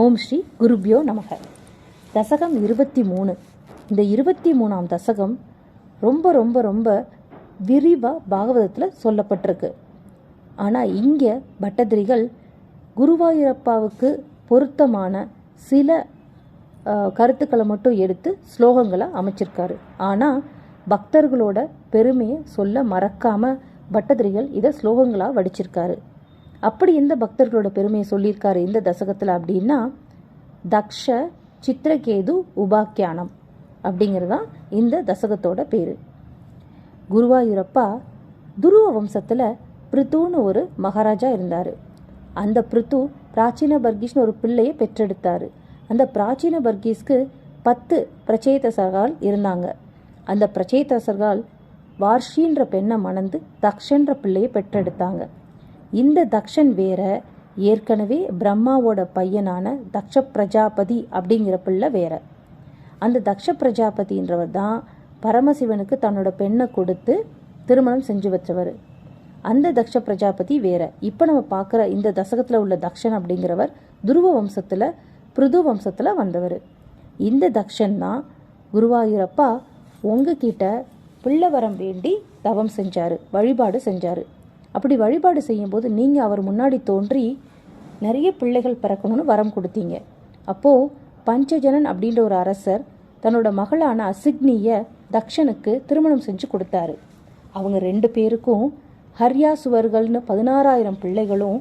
ஓம் ஸ்ரீ குருபியோ நமக. தசகம் இருபத்தி மூணு இந்த இருபத்தி மூணாம் தசகம் ரொம்ப ரொம்ப ரொம்ப விரிவாக பாகவதத்தில் சொல்லப்பட்டிருக்கு. ஆனால் இங்கே பட்டதிரிகள் குருவாயூரப்பாவுக்கு பொருத்தமான சில கருத்துக்களை மட்டும் எடுத்து ஸ்லோகங்களை அமைச்சிருக்காரு. ஆனால் பக்தர்களோட பெருமையை சொல்ல மறக்காமல் பட்டதிரிகள் இதை ஸ்லோகங்களாக வடிச்சிருக்காரு. அப்படி எந்த பக்தர்களோட பெருமையை சொல்லியிருக்காரு இந்த தசகத்தில் அப்படின்னா தக்ஷ சித்திரகேது உபாக்கியானம் அப்படிங்கிறது தான் இந்த தசகத்தோட பேர். குருவாயூரப்பா துருவ வம்சத்தில் பிருத்துன்னு ஒரு மகாராஜா இருந்தார். அந்த பிருத்து பிராச்சீன பர்கீஸ்னு ஒரு பிள்ளையை பெற்றெடுத்தார். அந்த பிராச்சீன பர்கீஸ்க்கு பத்து பிரச்சேதசர்கள் இருந்தாங்க. அந்த பிரச்சேதசர்கள் வார்ஷின்ற பெண்ணை மணந்து தக்ஷன்ற பிள்ளையை பெற்றெடுத்தாங்க. இந்த தக்ஷன் வேற ஏற்கனவே பிரம்மாவோட பையனான தக்ஷ பிரஜாபதி அப்படிங்கிற பிள்ளை வேற. அந்த தக்ஷ பிரஜாபதின்றவர் தான் பரமசிவனுக்கு தன்னோட பெண்ணை கொடுத்து திருமணம் செஞ்சு வச்சவர். அந்த தக்ஷ பிரஜாபதி வேற. இப்போ நம்ம பார்க்குற இந்த தசகத்தில் உள்ள தக்ஷன் அப்படிங்கிறவர் துருவ வம்சத்தில் பிருது வம்சத்தில் வந்தவர். இந்த தக்ஷன் தான் குருவாயூரப்பா உங்ககிட்ட பிள்ளை வரம் வேண்டி தவம் செஞ்சார் வழிபாடு செஞ்சார். அப்படி வழிபாடு செய்யும்போது நீங்கள் அவர் முன்னாடி தோன்றி நிறைய பிள்ளைகள் பிறக்கணும்னு வரம் கொடுத்தீங்க. அப்போது பஞ்சஜனன் அப்படின்ற ஒரு அரசர் தன்னோட மகளான அசிக்னியை தக்ஷனுக்கு திருமணம் செஞ்சு கொடுத்தாரு. அவங்க ரெண்டு பேருக்கும் ஹர்யா சுவர்கள்னு பதினாறாயிரம் பிள்ளைகளும்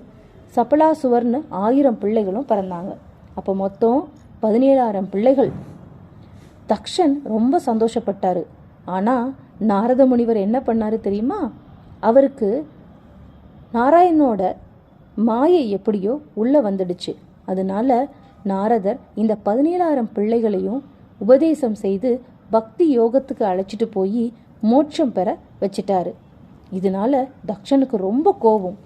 சபலாசுவர்னு ஆயிரம் பிள்ளைகளும் பிறந்தாங்க. அப்போ மொத்தம் பதினேழாயிரம் பிள்ளைகள். தக்ஷன் ரொம்ப சந்தோஷப்பட்டார். ஆனால் நாரத முனிவர் என்ன பண்ணாரு தெரியுமா? அவருக்கு நாராயணனோட மாயை எப்படியோ உள்ளே வந்துடுச்சு. அதனால நாரதர் இந்த பதினேழாயிரம் பிள்ளைகளையும் உபதேசம் செய்து பக்தி யோகத்துக்கு அழைச்சிட்டு போய் மோட்சம் பெற வச்சிட்டாரு. இதனால தக்ஷனுக்கு ரொம்ப கோபம்.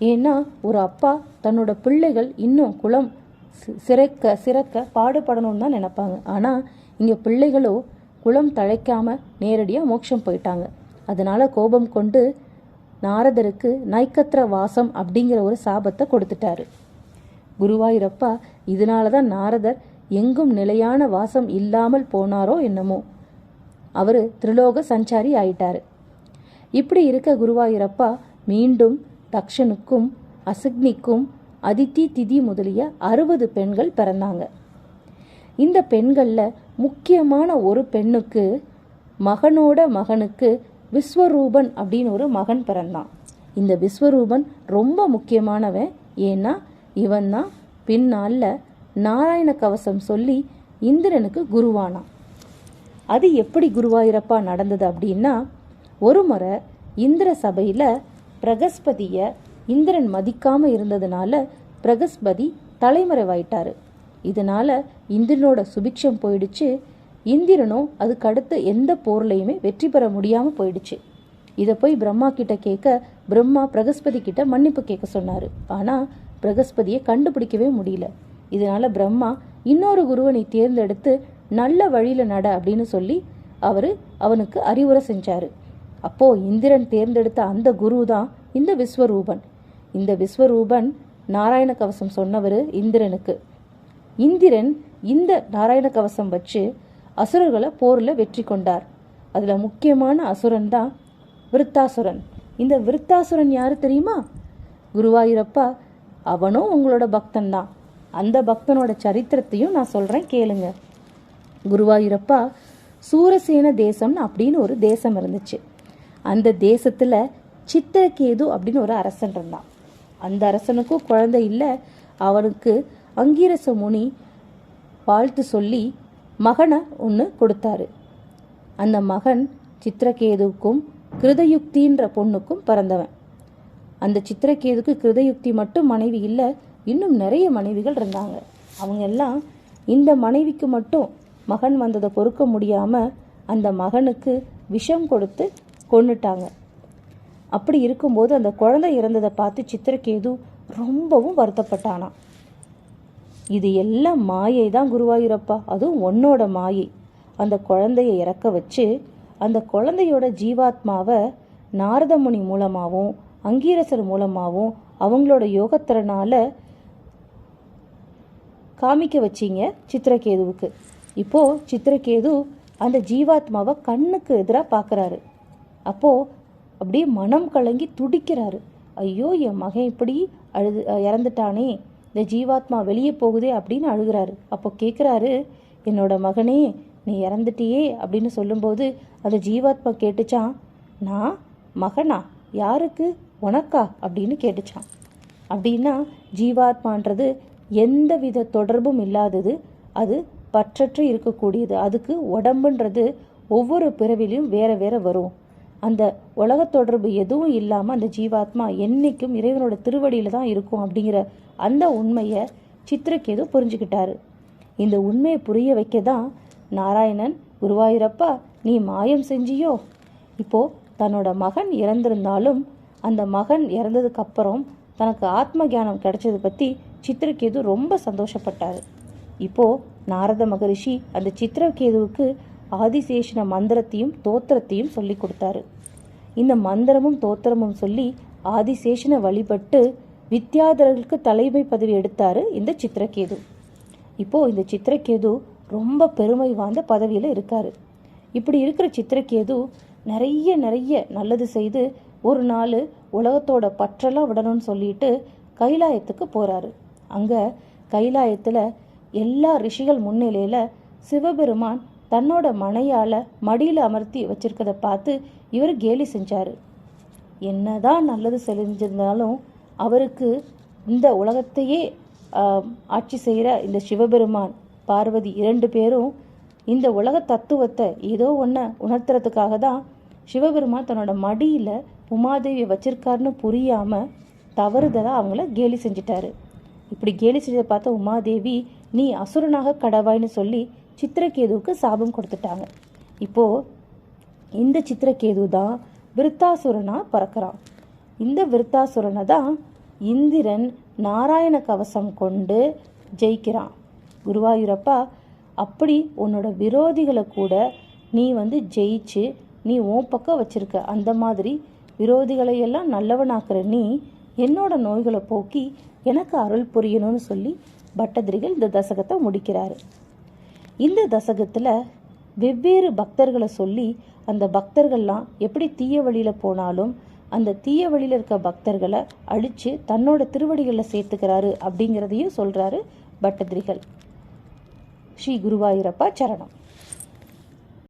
ஏன்னா ஒரு அப்பா தன்னோட பிள்ளைகள் இன்னும் குலம் சி- சிறக்க சிறக்க பாடுபடணும்னு தான் நினைப்பாங்க. ஆனால் இங்கே பிள்ளைகளோ குலம் தழைக்காம நேரடியாக மோட்சம் போயிட்டாங்க. அதனால கோபம் கொண்டு நாரதருக்கு நைக்கத்திர வாசம் அப்படிங்கிற ஒரு சாபத்தை கொடுத்துட்டாரு. குருவாயூரப்பா இதனால தான் நாரதர் எங்கும் நிலையான வாசம் இல்லாமல் போனாரோ என்னமோ. அவர் திரிலோக சஞ்சாரி ஆயிட்டாரு. இப்படி இருக்க குருவாயூரப்பா மீண்டும் தக்ஷனுக்கும் அசுக்னிக்கும் அதித்தி திதி முதலிய அறுபது பெண்கள் பிறந்தாங்க. இந்த பெண்களில் முக்கியமான ஒரு பெண்ணுக்கு மகனோட மகனுக்கு விஸ்வரூபன் அப்படின்னு ஒரு மகன் பிறந்தான். இந்த விஸ்வரூபன் ரொம்ப முக்கியமானவன். ஏன்னா இவன் தான் பின்னால நாராயண கவசம் சொல்லி இந்திரனுக்கு குருவானான். அது எப்படி குருவாயிரப்பா நடந்தது அப்படின்னா ஒரு முறை இந்திர சபையில் பிரகஸ்பதியை இந்திரன் மதிக்காமல் இருந்ததுனால பிரகஸ்பதி தலைமறைவாயிட்டாரு. இதனால இந்திரனோட சுபிக்ஷம் போயிடுச்சு. இந்திரனும் அதுக்கு அடுத்த எந்த போர்லையுமே வெற்றி பெற முடியாம போயிடுச்சு. இதை போய் பிரம்மா கிட்ட கேட்க பிரம்மா பிரகஸ்பதி கிட்ட மன்னிப்பு கேட்க சொன்னாரு. ஆனா பிரகஸ்பதியை கண்டுபிடிக்கவே முடியல. இதனால பிரம்மா இன்னொரு குருவனை தேர்ந்தெடுத்து நல்ல வழியில நட அப்படின்னு சொல்லி அவரு அவனுக்கு அறிவுரை செஞ்சாரு. அப்போ இந்திரன் தேர்ந்தெடுத்த அந்த குரு தான் இந்த விஸ்வரூபன். இந்த விஸ்வரூபன் நாராயண கவசம் சொன்னவர் இந்திரனுக்கு. இந்திரன் இந்த நாராயண கவசம் வச்சு அசுரர்களை போரில் வெற்றி கொண்டார். அதில் முக்கியமான அசுரன் தான் விருத்தாசுரன். இந்த விருத்தாசுரன் யாரு தெரியுமா? குருவாயூரப்பா அவனும் உங்களோட பக்தன் தான். அந்த பக்தனோட சரித்திரத்தையும் நான் சொல்கிறேன் கேளுங்க. குருவாயூரப்பா சூரசேன தேசம்னு அப்படின்னு ஒரு தேசம் இருந்துச்சு. அந்த தேசத்தில் சித்திரகேது அப்படின்னு ஒரு அரசன் இருந்தான். அந்த அரசனுக்கும் குழந்தை இல்லை. அவனுக்கு அங்கீரச முனி வாழ்த்து சொல்லி மகனை ஒன்று கொடுத்தாரு. அந்த மகன் சித்திரகேதுவுக்கும் கிருதயுக்தின்ற பொண்ணுக்கும் பிறந்தவன். அந்த சித்திரகேதுக்கு கிருதயுக்தி மட்டும் மனைவி இல்லை இன்னும் நிறைய மனைவிகள் இருந்தாங்க. அவங்க எல்லாம் இந்த மனைவிக்கு மட்டும் மகன் வந்ததை பொறுக்க முடியாமல் அந்த மகனுக்கு விஷம் கொடுத்து கொண்டுட்டாங்க அப்படி இருக்கும்போது அந்த குழந்தை இறந்ததை பார்த்து சித்திரகேது ரொம்பவும் வருத்தப்பட்டானான் இது எல்லாம் மாயை தான் குருவாயூரப்பா. அதுவும் உன்னோட மாயை. அந்த குழந்தைய இறக்க வச்சு அந்த குழந்தையோட ஜீவாத்மாவை நாரதமுனி மூலமாகவும் அங்கீரசர் மூலமாகவும் அவங்களோட யோகத்திறனால காமிக்க வச்சீங்க சித்திரகேதுவுக்கு. இப்போ சித்திரகேது அந்த ஜீவாத்மாவை கண்ணுக்கு எதிராக பார்க்குறாரு அப்போ அப்படியே மனம் கலங்கி துடிக்கிறாரு. ஐயோ என் மகன் இப்படி அழுது இறந்துட்டானே. இந்த ஜீவாத்மா வெளியே போகுதே அப்படின்னு அழுகிறாரு. அப்போ கேட்குறாரு என்னோட மகனே நீ இறந்துட்டியே? அப்படின்னு சொல்லும்போது அந்த ஜீவாத்மா கேட்டுச்சான் நான் மகனா? யாருக்கு? உனக்கா? அப்படின்னு கேட்டுச்சான். அப்படின்னா ஜீவாத்மான்றது எந்த வித தொடர்பும் இல்லாதது அது பற்றற்று இருக்கக்கூடியது. அதுக்கு உடம்புன்றது ஒவ்வொரு பிறவிலையும் வேற வேற வரும். அந்த உலக தொடர்பு எதுவும் இல்லாமல் அந்த ஜீவாத்மா என்னைக்கும் இறைவனோட திருவடியில் தான் இருக்கும் அப்படிங்கிற அந்த உண்மையை சித்திரக்கேது புரிஞ்சுக்கிட்டாரு. இந்த உண்மையை புரிய வைக்க தான் நாராயணன் குருவாயூரப்பா நீ மாயம் செஞ்சியோ? இப்போ தன்னோட மகன் இறந்திருந்தாலும் அந்த மகன் இறந்ததுக்கு அப்புறம் தனக்கு ஆத்ம ஞானம் கிடைச்சது பற்றி சித்திரக்கேது ரொம்ப சந்தோஷப்பட்டார். இப்போ நாரத மகரிஷி அந்த சித்திரகேதுவுக்கு ஆதிசேஷன மந்திரத்தையும் தோத்திரத்தையும் சொல்லி கொடுத்தாரு. இந்த மந்திரமும் தோத்திரமும் சொல்லி ஆதிசேஷனை வழிபட்டு வித்யாதரர்களுக்கு தலைமை பதவி எடுத்தார் இந்த சித்திரகேது. இப்போது இந்த சித்திரகேது ரொம்ப பெருமை வாய்ந்த பதவியில் இருக்கார். இப்படி இருக்கிற சித்திரகேது நிறைய நிறைய நல்லது செய்து ஒரு நாள் உலகத்தோட பற்றெல்லாம் விடணும்னு சொல்லிட்டு கைலாயத்துக்கு போகிறாரு அங்கே கைலாயத்தில் எல்லா ரிஷிகள் முன்னிலையில் சிவபெருமான் தன்னோட மனையால மடியில் அமர்த்தி வச்சிருக்கதை பார்த்து இவர் கேலி செஞ்சார். என்னதான் நல்லது செஞ்சிருந்தாலும் அவருக்கு இந்த உலகத்தையே ஆட்சி செய்கிற இந்த சிவபெருமான் பார்வதி இரண்டு பேரும் இந்த உலக தத்துவத்தை ஏதோ ஒன்றை உணர்த்துறதுக்காக தான் சிவபெருமான் தன்னோட மடியில் உமாதேவியை வச்சிருக்காருன்னு புரியாமல் தவறுதலாக அவங்கள கேலி செஞ்சிட்டாரு. இப்படி கேலி செஞ்சதை பார்த்த உமாதேவி நீ அசுரனாக கடவாய்ன்னு சொல்லி சித்திரகேதுவுக்கு சாபம் கொடுத்துட்டாங்க. இப்போது இந்த சித்திரகேது தான் விருத்தாசுரனாக பறக்கிறான் இந்த விருத்தாசுரனை தான் இந்திரன் நாராயண கவசம் கொண்டு ஜெயிக்கிறான். குருவாயூரப்பா அப்படி உன்னோட விரோதிகளை கூட நீ வந்து ஜெயிச்சு நீ உன் பக்கம் வச்சிருக்க. அந்த மாதிரி விரோதிகளை எல்லாம் நல்லவனாக்குற நீ என்னோட நோய்களை போக்கி எனக்கு அருள் புரியணும்னு சொல்லி பட்டதிரிகள் இந்த தசகத்தை முடிக்கிறாரு. இந்த தசகத்தில் வெவ்வேறு பக்தர்களை சொல்லி அந்த பக்தர்கள்லாம் எப்படி தீய வழியில் போனாலும் அந்த தீய வழியில் இருக்க பக்தர்களை அழித்து தன்னோட திருவடிகளில் சேர்த்துக்கிறாரு அப்படிங்கிறதையும் சொல்கிறாரு பட்டதிரிகள். ஸ்ரீ குருவாயூரப்பா சரணம்.